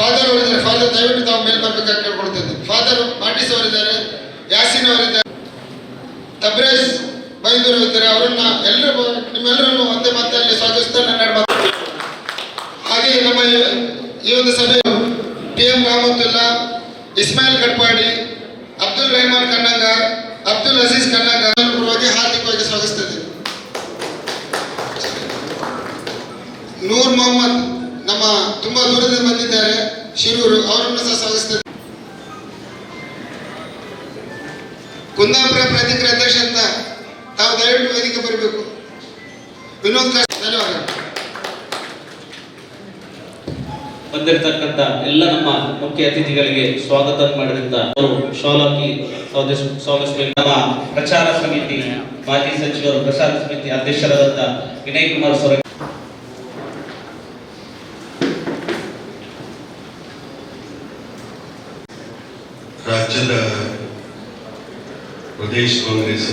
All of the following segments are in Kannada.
ಫಾದರ್ ಅವರಿದ್ದಾರೆ. ಫಾದರ್ ದಯವಿಟ್ಟು ತಾವು ಮೇಲ್ ಬರ್ಬೇಕಾಗಿ ಕೇಳ್ಕೊಳ್ತೇನೆ ಫಾದರ್ ಮಾಟಿಸ್ ಅವರಿದ್ದಾರೆ ಯಾಸಿನ್ ಅವರಿದ್ದಾರೆ ತಬ್ರೇಸ್ ಬೈಂದೂರು ಅವರಿದ್ದಾರೆ ಅವರನ್ನ ಎಲ್ಲರೂ ನಿಮ್ಮೆಲ್ಲರನ್ನು ಒಂದೇ ಮಾತಲ್ಲಿ ಸ್ವಾಗತಿಸ್ತಾ ನನ್ನ ಮಾತು. ಹಾಗೆ ನಮ್ಮ ಈ- ಒಂದು ಸಭೆ ಟಿ ಎಂ ರಾಮತುಲ್ಲಾ ಇಸ್ಮಾಯಿಲ್ ಕಟ್ಪಾಡಿ ಅಬ್ದುಲ್ ರೆಹಮಾನ್ ಕನ್ನಂಗಾರ್ ಅಬ್ದುಲ್ ಅಜೀಜ್ ಕನ್ನಂಗಾರ್ ಪೂರ್ವವಾಗಿ ಹಾರ್ದಿಕವಾಗಿ ಸ್ವಾಗತಿಸ್ತೇನೆ ನೂರ್ ಮೊಹಮ್ಮದ್ ನಮ್ಮ ತುಂಬಾ ದೂರದಿಂದ ಬಂದಿದ್ದಾರೆ. ಶಿರೂರು ಅವರನ್ನು ಸಹ ಸ್ವಾಗತಿಸ್ತೇನೆ. ಕುಂದಾಪುರ ಪ್ರಾಧಿಕಾರ ಅಧ್ಯಕ್ಷ ಅಂತ ತಾವು ದಯವಿಟ್ಟು ವೇದಿಕೆ ಬರಬೇಕು. ವಿನೋದ್ ಧನ್ಯವಾದ. ಬಂದಿರತಕ್ಕಂತ ಎಲ್ಲ ನಮ್ಮ ಮುಖ್ಯ ಅತಿಥಿಗಳಿಗೆ ಸ್ವಾಗತ ಮಾಡಿದಂತ ಅವರು ಶಾಲಾಕಿ ನಮ್ಮ ಪ್ರಚಾರ ಸಮಿತಿ ಮಾಜಿ ಸಚಿವರು ಪ್ರಚಾರ ಸಮಿತಿ ಅಧ್ಯಕ್ಷರಾದಂತ ವಿನಯ್ ಕುಮಾರ್ ಸೊರಗಿ ರಾಜ್ಯದ ಪ್ರದೇಶ ಕಾಂಗ್ರೆಸ್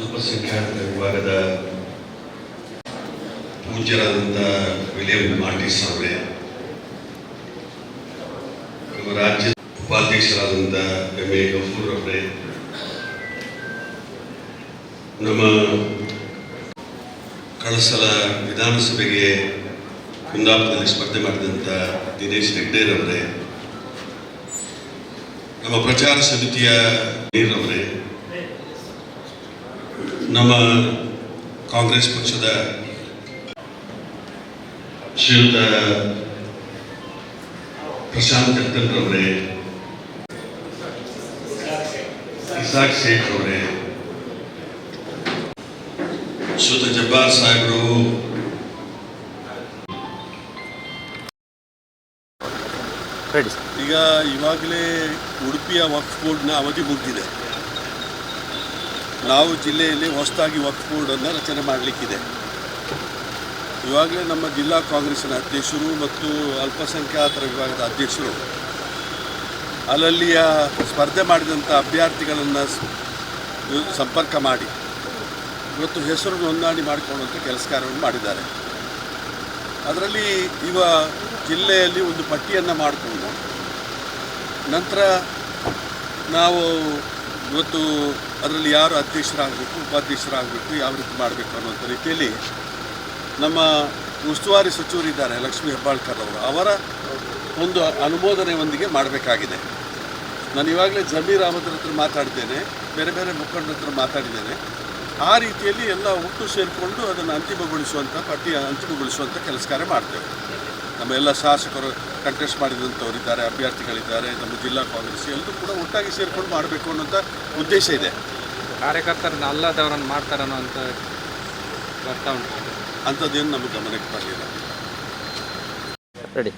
ಅಲ್ಪಸಂಖ್ಯಾತ ವಿಭಾಗದ ಪೂಜ್ಯರಾದಂಥ ವಿಲಿಯಂ ಮಾರ್ಟಿಸ್ ಅವರೇ, ನಮ್ಮ ರಾಜ್ಯ ಉಪಾಧ್ಯಕ್ಷರಾದಂಥ ಎಂ ಎ ಗಫೂರ್ ಅವರೇ, ನಮ್ಮ ಕಳಸಲ ವಿಧಾನಸಭೆಗೆ ಕುಂದಾಪುರದಲ್ಲಿ ಸ್ಪರ್ಧೆ ಮಾಡಿದಂಥ ದಿನೇಶ್ ಹೆಗ್ಡೇರವರೇ, ನಮ್ಮ ಪ್ರಚಾರ ಸಮಿತಿಯ ನೀರವರೇ ನಮ್ಮ ಕಾಂಗ್ರೆಸ್ ಪಕ್ಷದ ಶ್ರೀಯುತ ಪ್ರಶಾಂತ್ ಅವರೇ ಇಸಾಕ್ ಶೇಖ್ ಅವರೇ ಶ್ರೀಯುತ ಜಬ್ಬಾರ್ ಸಾಹೇಬರು ಈಗ ಇವಾಗಲೇ ಉಡುಪಿಯ ವಕ್ಫ್ ಬೋರ್ಡ್ನ ಅವಧಿ ಮುಗಿದಿದೆ. ನಾವು ಜಿಲ್ಲೆಯಲ್ಲಿ ಹೊಸದಾಗಿ ವಕ್ಫ್ ಬೋರ್ಡನ್ನು ರಚನೆ ಮಾಡಲಿಕ್ಕಿದೆ. ಇವಾಗಲೇ ನಮ್ಮ ಜಿಲ್ಲಾ ಕಾಂಗ್ರೆಸ್ಸಿನ ಅಧ್ಯಕ್ಷರು ಮತ್ತು ಅಲ್ಪಸಂಖ್ಯಾತರ ವಿಭಾಗದ ಅಧ್ಯಕ್ಷರು ಅಲ್ಲಲ್ಲಿಯ ಸ್ಪರ್ಧೆ ಮಾಡಿದಂಥ ಅಭ್ಯರ್ಥಿಗಳನ್ನು ಸಂಪರ್ಕ ಮಾಡಿ, ಇವತ್ತು ಹೆಸರು ನೋಂದಣಿ ಮಾಡಿಕೊಳ್ಳುವಂಥ ಕೆಲಸ ಕಾರ್ಯವನ್ನು ಮಾಡಿದ್ದಾರೆ. ಅದರಲ್ಲಿ ಇವ ಜಿಲ್ಲೆಯಲ್ಲಿ ಒಂದು ಪಟ್ಟಿಯನ್ನು ಮಾಡಿಕೊಂಡು ನಂತರ ನಾವು ಇವತ್ತು ಅದರಲ್ಲಿ ಯಾರು ಅಧ್ಯಕ್ಷರಾಗಬೇಕು, ಉಪಾಧ್ಯಕ್ಷರಾಗಬೇಕು, ಯಾವ ರೀತಿ ಮಾಡಬೇಕು ಅನ್ನೋಂಥ ರೀತಿಯಲ್ಲಿ ನಮ್ಮ ಉಸ್ತುವಾರಿ ಸಚಿವರಿದ್ದಾರೆ ಲಕ್ಷ್ಮೀ ಹೆಬ್ಬಾಳ್ಕರ್ ಅವರು. ಅವರ ಒಂದು ಅನುಮೋದನೆಯೊಂದಿಗೆ ಮಾಡಬೇಕಾಗಿದೆ. ನಾನು ಇವಾಗಲೇ ಜಮೀರ್ ಅಹಮದ್ರ ಹತ್ರ ಮಾತಾಡಿದ್ದೇನೆ, ಬೇರೆ ಬೇರೆ ಮುಖಂಡರ ಹತ್ರ ಮಾತಾಡಿದ್ದೇನೆ. ಆ ರೀತಿಯಲ್ಲಿ ಎಲ್ಲ ಒಟ್ಟು ಸೇರಿಕೊಂಡು ಅದನ್ನು ಅಂತಿಮಗೊಳಿಸುವಂಥ ಪಟ್ಟಿ, ಅಂತಿಮಗೊಳಿಸುವಂಥ ಕೆಲಸ ಕಾರ್ಯ ಮಾಡ್ತೇವೆ. ನಮ್ಮ ಎಲ್ಲ ಶಾಸಕರು ಕಂಟೆಸ್ಟ್ ಮಾಡಿದಂಥವರಿದ್ದಾರೆ ಅಭ್ಯರ್ಥಿಗಳಿದ್ದಾರೆ ನಮ್ಮ ಜಿಲ್ಲಾ ಕಾಂಗ್ರೆಸ್ ಎಲ್ಲರೂ ಕೂಡ ಒಟ್ಟಾಗಿ ಸೇರಿಕೊಂಡು ಮಾಡಬೇಕು ಅನ್ನೋಂಥ ಉದ್ದೇಶ ಇದೆ. ಕಾರ್ಯಕರ್ತರನ್ನ ಅಲ್ಲದವರನ್ನು ಮಾಡ್ತಾರನ್ನೋ ಅಂತ ಬರ್ತಾ ಉಂಟು. ಅಂಥದ್ದೇನು ನಮ್ಮ ಗಮನಕ್ಕೆ ಬರಲಿಲ್ಲ. ರೆಡಿ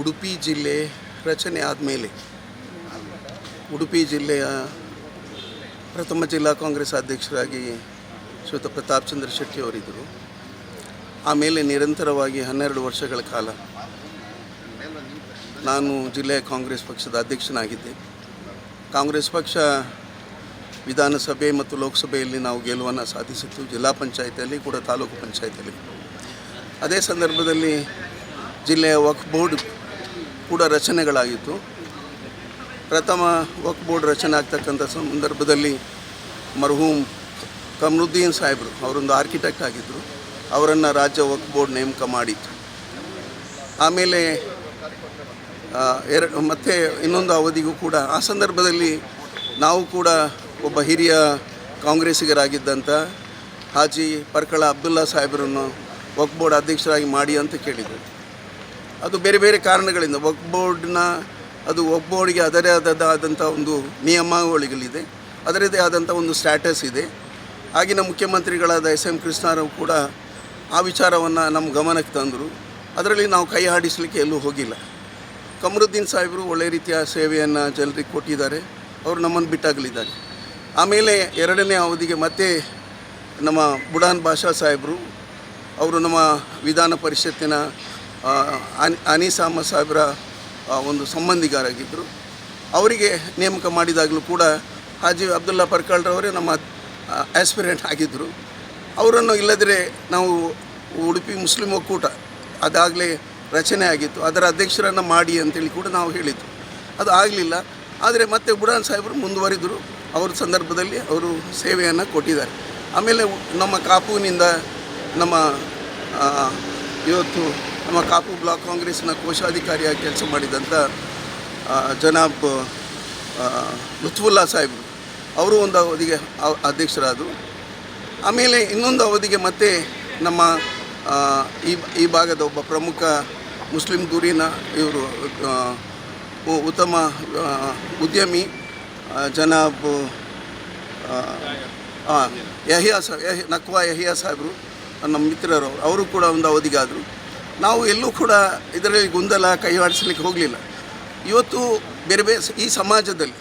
ಉಡುಪಿ ಜಿಲ್ಲೆ ರಚನೆ ಆದಮೇಲೆ ಉಡುಪಿ ಜಿಲ್ಲೆಯ ಪ್ರಥಮ ಜಿಲ್ಲಾ ಕಾಂಗ್ರೆಸ್ ಅಧ್ಯಕ್ಷರಾಗಿ ಶ್ರೀತ ಪ್ರತಾಪ್ ಚಂದ್ರ ಶೆಟ್ಟಿ ಅವರಿದ್ದರು. ಆಮೇಲೆ ನಿರಂತರವಾಗಿ ಹನ್ನೆರಡು ವರ್ಷಗಳ ಕಾಲ ನಾನು ಜಿಲ್ಲೆಯ ಕಾಂಗ್ರೆಸ್ ಪಕ್ಷದ ಅಧ್ಯಕ್ಷನಾಗಿದ್ದೆ. ಕಾಂಗ್ರೆಸ್ ಪಕ್ಷ ವಿಧಾನಸಭೆ ಮತ್ತು ಲೋಕಸಭೆಯಲ್ಲಿ ನಾವು ಗೆಲುವನ್ನು ಸಾಧಿಸಿತ್ತು. ಜಿಲ್ಲಾ ಪಂಚಾಯತಿಯಲ್ಲಿ ಕೂಡ ತಾಲೂಕು ಪಂಚಾಯತಿಯಲ್ಲಿ. ಅದೇ ಸಂದರ್ಭದಲ್ಲಿ ಜಿಲ್ಲೆಯ ವಕ್ ಬೋರ್ಡ್ ಕೂಡ ರಚನೆಗಳಾಗಿತ್ತು. ಪ್ರಥಮ ವಕ್ ಬೋರ್ಡ್ ರಚನೆ ಆಗ್ತಕ್ಕಂಥ ಸಂದರ್ಭದಲ್ಲಿ ಮರ್ಹೂಮ್ ಕಮರುದ್ದೀನ್ ಸಾಹೇಬರು ಅವರೊಂದು ಆರ್ಕಿಟೆಕ್ಟ್ ಆಗಿದ್ದರು ಅವರನ್ನು ರಾಜ್ಯ ವಕ್ ಬೋರ್ಡ್ ನೇಮಕ ಮಾಡಿತ್ತು. ಆಮೇಲೆ ಎರಡು ಮತ್ತೆ ಇನ್ನೊಂದು ಅವಧಿಗೂ ಕೂಡ, ಆ ಸಂದರ್ಭದಲ್ಲಿ ನಾವು ಕೂಡ ಒಬ್ಬ ಹಿರಿಯ ಕಾಂಗ್ರೆಸ್ಸಿಗರಾಗಿದ್ದಂಥ ಹಾಜಿ ಪರ್ಕಳ ಅಬ್ದುಲ್ಲಾ ಸಾಹೇಬರನ್ನು ವಕ್ ಬೋರ್ಡ್ ಅಧ್ಯಕ್ಷರಾಗಿ ಮಾಡಿ ಅಂತ ಕೇಳಿದರು ಅದು ಬೇರೆ ಬೇರೆ ಕಾರಣಗಳಿಂದ ವಕ್ ಬೋರ್ಡ್ನ, ಅದು ವಕ್ ಬೋರ್ಡ್ಗೆ ಅದರೇ ಆದಂಥ ಒಂದು ನಿಯಮಾವಳಿಗಳಿದೆ, ಅದರದೇ ಆದಂಥ ಒಂದು ಸ್ಟ್ಯಾಟಸ್ ಇದೆ. ಆಗಿನ ಮುಖ್ಯಮಂತ್ರಿಗಳಾದ ಎಸ್ ಎಂ ಕೃಷ್ಣರಾವ್ ಕೂಡ ಆ ವಿಚಾರವನ್ನು ನಮ್ಮ ಗಮನಕ್ಕೆ ತಂದರು. ಅದರಲ್ಲಿ ನಾವು ಕೈ ಆಡಿಸಲಿಕ್ಕೆ ಎಲ್ಲೂ ಹೋಗಿಲ್ಲ. ಕಮರುದ್ದೀನ್ ಸಾಹೇಬರು ಒಳ್ಳೆ ರೀತಿಯ ಸೇವೆಯನ್ನು ಜನರಿಗೆ ಕೊಟ್ಟಿದ್ದಾರೆ. ಅವರು ನಮ್ಮನ್ನು ಬಿಟ್ಟಾಗಲಿದ್ದಾರೆ. ಆಮೇಲೆ ಎರಡನೇ ಅವಧಿಗೆ ಮತ್ತೆ ನಮ್ಮ ಬುಡಾನ್ ಭಾಷಾ ಸಾಹೇಬರು, ಅವರು ನಮ್ಮ ವಿಧಾನ ಪರಿಷತ್ತಿನ ಅನೀಸ್ ಅಹಮದ್ ಸಾಹೇಬರ ಒಂದು ಸಂಬಂಧಿಗಾರಾಗಿದ್ದರು. ಅವರಿಗೆ ನೇಮಕ ಮಾಡಿದಾಗಲೂ ಕೂಡ ಹಾಜಿ ಅಬ್ದುಲ್ಲಾ ಪರ್ಕಾಳ್ರವರೇ ನಮ್ಮ ಆಸ್ಪಿರೆಂಟ್ ಆಗಿದ್ದರು. ಅವರನ್ನು ಇಲ್ಲದ್ರೆ ನಾವು ಉಡುಪಿ ಮುಸ್ಲಿಂ ಒಕ್ಕೂಟ, ಅದಾಗಲೇ ರಚನೆ ಆಗಿತ್ತು. ಅದರ ಅಧ್ಯಕ್ಷರನ್ನು ಮಾಡಿ ಅಂತೇಳಿ ಕೂಡ ನಾವು ಹೇಳಿದ್ದು. ಅದು ಆಗಲಿಲ್ಲ. ಆದರೆ ಮತ್ತೆ ಬುಡಾನ್ ಸಾಹೇಬರು ಮುಂದುವರಿದರು. ಅವ್ರ ಸಂದರ್ಭದಲ್ಲಿ ಅವರು ಸೇವೆಯನ್ನು ಕೊಟ್ಟಿದ್ದಾರೆ. ಆಮೇಲೆ ನಮ್ಮ ಕಾಪುವಿನಿಂದ ನಮ್ಮ ಇವತ್ತು ನಮ್ಮ ಕಾಪು ಬ್ಲಾಕ್ ಕಾಂಗ್ರೆಸ್ನ ಕೋಶಾಧಿಕಾರಿಯಾಗಿ ಕೆಲಸ ಮಾಡಿದಂಥ ಜನಾಬ್ ಲುತ್ಫುಲ್ಲಾ ಸಾಹೇಬರು. ಅವರು ಒಂದು ಅವಧಿಗೆ ಅಧ್ಯಕ್ಷರಾದರು. ಆಮೇಲೆ ಇನ್ನೊಂದು ಅವಧಿಗೆ ಮತ್ತೆ ನಮ್ಮ ಈ ಈ ಭಾಗದ ಒಬ್ಬ ಪ್ರಮುಖ ಮುಸ್ಲಿಂ ಗುರಿನ ಇವರು ಉತ್ತಮ ಉದ್ಯಮಿ ಜನ ಯಹಿಯಾ ಸಾಹ್ ಯಹಿ, ನಕ್ವಾ ಯಹಿಯಾ ಸಾಹೇಬರು ನಮ್ಮ ಮಿತ್ರರು, ಅವರು ಕೂಡ ಒಂದು ಅವಧಿಗಾದರು. ನಾವು ಎಲ್ಲೂ ಕೂಡ ಇದರಲ್ಲಿ ಗೊಂದಲ ಕೈವಾಡಿಸಲಿಕ್ಕೆ ಹೋಗಲಿಲ್ಲ. ಇವತ್ತು ಬೇರೆ ಬೇರೆ ಈ ಸಮಾಜದಲ್ಲಿ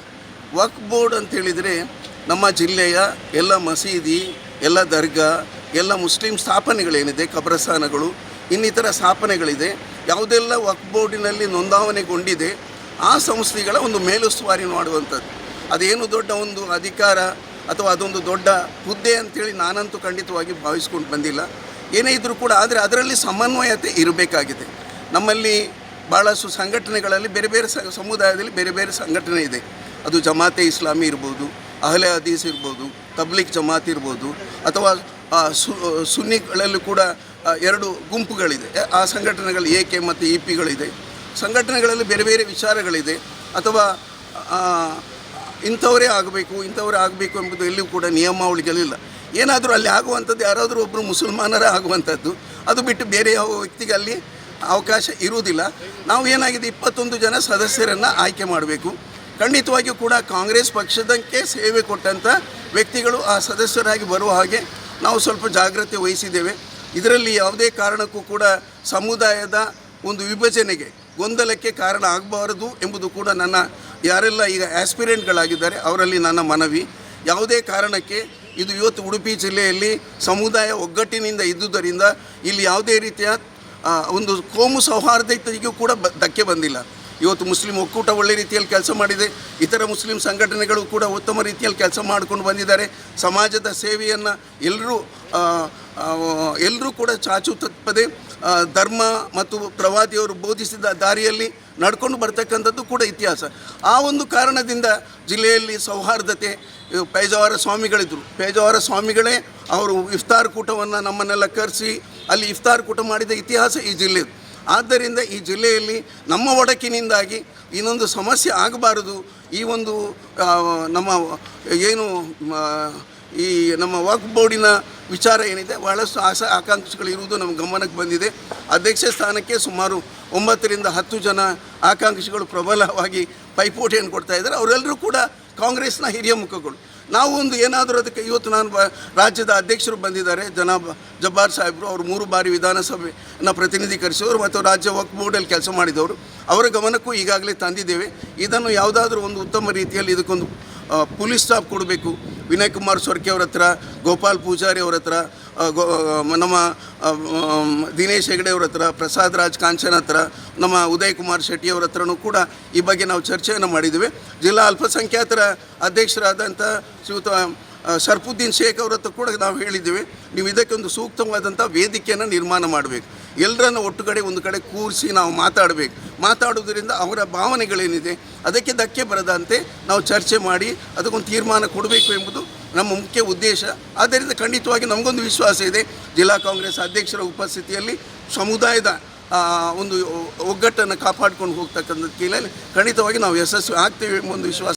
ವಕ್ ಬೋರ್ಡ್ ಅಂತ ಹೇಳಿದರೆ ನಮ್ಮ ಜಿಲ್ಲೆಯ ಎಲ್ಲ ಮಸೀದಿ ಎಲ್ಲ ದರ್ಗಾ, ಎಲ್ಲ ಮುಸ್ಲಿಂ ಸ್ಥಾಪನೆಗಳೇನಿದೆ, ಕಬ್ರಸ್ಥಾನಗಳು, ಇನ್ನಿತರ ಸ್ಥಾಪನೆಗಳಿದೆ, ಯಾವುದೆಲ್ಲ ವಕ್ ಬೋರ್ಡಿನಲ್ಲಿ ನೋಂದಾವಣೆಗೊಂಡಿದೆ, ಆ ಸಂಸ್ಥೆಗಳ ಒಂದು ಮೇಲುಸ್ತುವಾರಿ ಮಾಡುವಂಥದ್ದು ಅದೇನು ದೊಡ್ಡ ಒಂದು ಅಧಿಕಾರ ಅಥವಾ ಅದೊಂದು ದೊಡ್ಡ ಹುದ್ದೆ ಅಂತೇಳಿ ನಾನಂತೂ ಖಂಡಿತವಾಗಿ ಭಾವಿಸ್ಕೊಂಡು ಬಂದಿಲ್ಲ. ಏನೇ ಇದ್ದರೂ ಕೂಡ ಆದರೆ ಅದರಲ್ಲಿ ಸಮನ್ವಯತೆ ಇರಬೇಕಾಗಿದೆ. ನಮ್ಮಲ್ಲಿ ಭಾಳಷ್ಟು ಸಂಘಟನೆಗಳಲ್ಲಿ ಬೇರೆ ಬೇರೆ ಸಮುದಾಯದಲ್ಲಿ ಬೇರೆ ಬೇರೆ ಸಂಘಟನೆ ಇದೆ. ಅದು ಜಮಾತೆ ಇಸ್ಲಾಮಿ ಇರ್ಬೋದು, ಅಹಲೆ ಹದೀಸ್ ಇರ್ಬೋದು ತಬ್ಲಿಕ್ ಜಮಾತ್ ಇರ್ಬೋದು ಅಥವಾ ಸುನ್ನಿಗಳಲ್ಲೂ ಕೂಡ ಎರಡು ಗುಂಪುಗಳಿದೆ. ಆ ಸಂಘಟನೆಗಳು ಎ ಕೆ ಮತ್ತು ಇ ಪಿಗಳಿದೆ. ಸಂಘಟನೆಗಳಲ್ಲಿ ಬೇರೆ ಬೇರೆ ವಿಚಾರಗಳಿದೆ. ಅಥವಾ ಇಂಥವರೇ ಆಗಬೇಕು ಇಂಥವರೇ ಆಗಬೇಕು ಎಂಬುದು ಎಲ್ಲಿಯೂ ಕೂಡ ನಿಯಮಾವಳಿಗಳಿಲ್ಲ ಏನಾದರೂ ಅಲ್ಲಿ ಆಗುವಂಥದ್ದು ಯಾರಾದರೂ ಒಬ್ಬರು ಮುಸಲ್ಮಾನರೇ ಆಗುವಂಥದ್ದು, ಅದು ಬಿಟ್ಟು ಬೇರೆ ಯಾವ ವ್ಯಕ್ತಿಗೆ ಅಲ್ಲಿ ಅವಕಾಶ ಇರುವುದಿಲ್ಲ. ನಾವು ಏನಾಗಿದೆ, ಇಪ್ಪತ್ತೊಂದು ಜನ ಸದಸ್ಯರನ್ನು ಆಯ್ಕೆ ಮಾಡಬೇಕು. ಖಂಡಿತವಾಗಿಯೂ ಕೂಡ ಕಾಂಗ್ರೆಸ್ ಪಕ್ಷದಕ್ಕೆ ಸೇವೆ ಕೊಟ್ಟಂಥ ವ್ಯಕ್ತಿಗಳು ಆ ಸದಸ್ಯರಾಗಿ ಬರುವ ಹಾಗೆ ನಾವು ಸ್ವಲ್ಪ ಜಾಗ್ರತೆ ವಹಿಸಿದ್ದೇವೆ. ಇದರಲ್ಲಿ ಯಾವುದೇ ಕಾರಣಕ್ಕೂ ಕೂಡ ಸಮುದಾಯದ ಒಂದು ವಿಭಜನೆಗೆ ಗೊಂದಲಕ್ಕೆ ಕಾರಣ ಆಗಬಾರದು ಎಂಬುದು ಕೂಡ ನನ್ನ, ಯಾರೆಲ್ಲ ಈಗ ಆಸ್ಪಿರೆಂಟ್ಗಳಾಗಿದ್ದಾರೆ ಅವರಲ್ಲಿ ನನ್ನ ಮನವಿ. ಯಾವುದೇ ಕಾರಣಕ್ಕೆ ಇದು ಇವತ್ತು ಉಡುಪಿ ಜಿಲ್ಲೆಯಲ್ಲಿ ಸಮುದಾಯ ಒಗ್ಗಟ್ಟಿನಿಂದ ಇದ್ದುದರಿಂದ ಇಲ್ಲಿ ಯಾವುದೇ ರೀತಿಯ ಒಂದು ಕೋಮು ಸೌಹಾರ್ದತೆಗೂ ಕೂಡ ಧಕ್ಕೆ ಬಂದಿಲ್ಲ. ಇವತ್ತು ಮುಸ್ಲಿಂ ಒಕ್ಕೂಟ ಒಳ್ಳೆ ರೀತಿಯಲ್ಲಿ ಕೆಲಸ ಮಾಡಿದೆ. ಇತರ ಮುಸ್ಲಿಂ ಸಂಘಟನೆಗಳು ಕೂಡ ಉತ್ತಮ ರೀತಿಯಲ್ಲಿ ಕೆಲಸ ಮಾಡಿಕೊಂಡು ಬಂದಿದ್ದಾರೆ. ಸಮಾಜದ ಸೇವೆಯನ್ನು ಎಲ್ಲರೂ ಎಲ್ಲರೂ ಕೂಡ ಚಾಚು ತಪ್ಪದೆ ಧರ್ಮ ಮತ್ತು ಪ್ರವಾದಿಯವರು ಬೋಧಿಸಿದ ದಾರಿಯಲ್ಲಿ ನಡ್ಕೊಂಡು ಬರ್ತಕ್ಕಂಥದ್ದು ಕೂಡ ಇತಿಹಾಸ. ಆ ಒಂದು ಕಾರಣದಿಂದ ಜಿಲ್ಲೆಯಲ್ಲಿ ಸೌಹಾರ್ದತೆ ಪೇಜಾವರ ಸ್ವಾಮಿಗಳಿದ್ದರು ಪೇಜಾವರ ಸ್ವಾಮಿಗಳೇ ಅವರು ಇಫ್ತಾರ್ ಕೂಟವನ್ನು ನಮ್ಮನ್ನೆಲ್ಲ ಕರೆಸಿ, ಅಲ್ಲಿ ಇಫ್ತಾರ್ ಕೂಟ ಮಾಡಿದ ಇತಿಹಾಸ ಈ ಜಿಲ್ಲೆದು. ಆದ್ದರಿಂದ ಈ ಜಿಲ್ಲೆಯಲ್ಲಿ ನಮ್ಮ ಒಡಕಿನಿಂದಾಗಿ ಇನ್ನೊಂದು ಸಮಸ್ಯೆ ಆಗಬಾರದು. ಈ ಒಂದು ನಮ್ಮ ಏನು ಈ ನಮ್ಮ ವಕ್ ಬೋರ್ಡಿನ ವಿಚಾರ ಏನಿದೆ, ಬಹಳಷ್ಟು ಆಸ ಆಕಾಂಕ್ಷಿಗಳು ಇರುವುದು ನಮ್ಮ ಗಮನಕ್ಕೆ ಬಂದಿದೆ. ಅಧ್ಯಕ್ಷ ಸ್ಥಾನಕ್ಕೆ ಸುಮಾರು ಒಂಬತ್ತರಿಂದ ಹತ್ತು ಜನ ಆಕಾಂಕ್ಷಿಗಳು ಪ್ರಬಲವಾಗಿ ಪೈಪೋಟಿಯನ್ನು ಕೊಡ್ತಾ ಇದ್ದಾರೆ. ಅವರೆಲ್ಲರೂ ಕೂಡ ಕಾಂಗ್ರೆಸ್ನ ಹಿರಿಯ ಮುಖಗಳು. ನಾವು ಒಂದು ಏನಾದರೂ ಅದಕ್ಕೆ ಇವತ್ತು ನಾನು ರಾಜ್ಯದ ಅಧ್ಯಕ್ಷರು ಬಂದಿದ್ದಾರೆ, ಜನಾಬ್ ಜಬ್ಬಾರ್ ಸಾಹೇಬರು ಅವರು ಮೂರು ಬಾರಿ ವಿಧಾನಸಭೆಯನ್ನು ಪ್ರತಿನಿಧೀಕರಿಸಿದವರು ಮತ್ತು ರಾಜ್ಯ ವಕ್ ಬೋರ್ಡಲ್ಲಿ ಕೆಲಸ ಮಾಡಿದವರು. ಅವರ ಗಮನಕ್ಕೂ ಈಗಾಗಲೇ ತಂದಿದ್ದೇವೆ. ಇದನ್ನು ಯಾವುದಾದ್ರೂ ಒಂದು ಉತ್ತಮ ರೀತಿಯಲ್ಲಿ ಇದಕ್ಕೊಂದು ಪೊಲೀಸ್ ಸ್ಟಾಫ್ ಕೊಡಬೇಕು. ವಿನಯ್ ಕುಮಾರ್ ಸೊರ್ಕೆ ಅವ್ರ ಹತ್ರ, ಗೋಪಾಲ್ ಪೂಜಾರಿ ಅವ್ರ ಹತ್ರ ನಮ್ಮ ದಿನೇಶ್ ಹೆಗಡೆ ಅವ್ರ ಹತ್ರ, ಪ್ರಸಾದ್ ರಾಜ್ ಕಾಂಚನ್ ಹತ್ರ, ನಮ್ಮ ಉದಯ್ ಕುಮಾರ್ ಶೆಟ್ಟಿ ಅವ್ರ ಹತ್ರನೂ ಕೂಡ ಈ ಬಗ್ಗೆ ನಾವು ಚರ್ಚೆಯನ್ನು ಮಾಡಿದ್ದೇವೆ ಜಿಲ್ಲಾ ಅಲ್ಪಸಂಖ್ಯಾತರ ಅಧ್ಯಕ್ಷರಾದಂಥ ಶ್ರೀಯುತ ಸರ್ಫುದ್ದೀನ್ ಶೇಖ್ ಅವ್ರ ಹತ್ರ ಕೂಡ ನಾವು ಹೇಳಿದ್ದೇವೆ ನೀವು ಇದಕ್ಕೊಂದು ಸೂಕ್ತವಾದಂಥ ವೇದಿಕೆಯನ್ನು ನಿರ್ಮಾಣ ಮಾಡಬೇಕು. ಎಲ್ಲರನ್ನು ಒಟ್ಟುಗಡೆ ಒಂದು ಕಡೆ ಕೂರಿಸಿ ನಾವು ಮಾತಾಡಬೇಕು. ಮಾತಾಡೋದ್ರಿಂದ ಅವರ ಭಾವನೆಗಳೇನಿದೆ, ಅದಕ್ಕೆ ಧಕ್ಕೆ ಬರದಂತೆ ನಾವು ಚರ್ಚೆ ಮಾಡಿ, ಅದಕ್ಕೊಂದು ತೀರ್ಮಾನ ಕೊಡಬೇಕು ಎಂಬುದು ನಮ್ಮ ಮುಖ್ಯ ಉದ್ದೇಶ. ಆದ್ದರಿಂದ ಖಂಡಿತವಾಗಿ ನಮಗೊಂದು ವಿಶ್ವಾಸ ಇದೆ. ಜಿಲ್ಲಾ ಕಾಂಗ್ರೆಸ್ ಅಧ್ಯಕ್ಷರ ಉಪಸ್ಥಿತಿಯಲ್ಲಿ ಸಮುದಾಯದ ಒಂದು ಒಗ್ಗಟ್ಟನ್ನು ಕಾಪಾಡ್ಕೊಂಡು ಹೋಗ್ತಕ್ಕಂಥ ಕೀಲಲ್ಲಿ ಖಂಡಿತವಾಗಿ ನಾವು ಯಶಸ್ವಿ ಆಗ್ತೇವೆ ಎಂಬ ಒಂದು ವಿಶ್ವಾಸ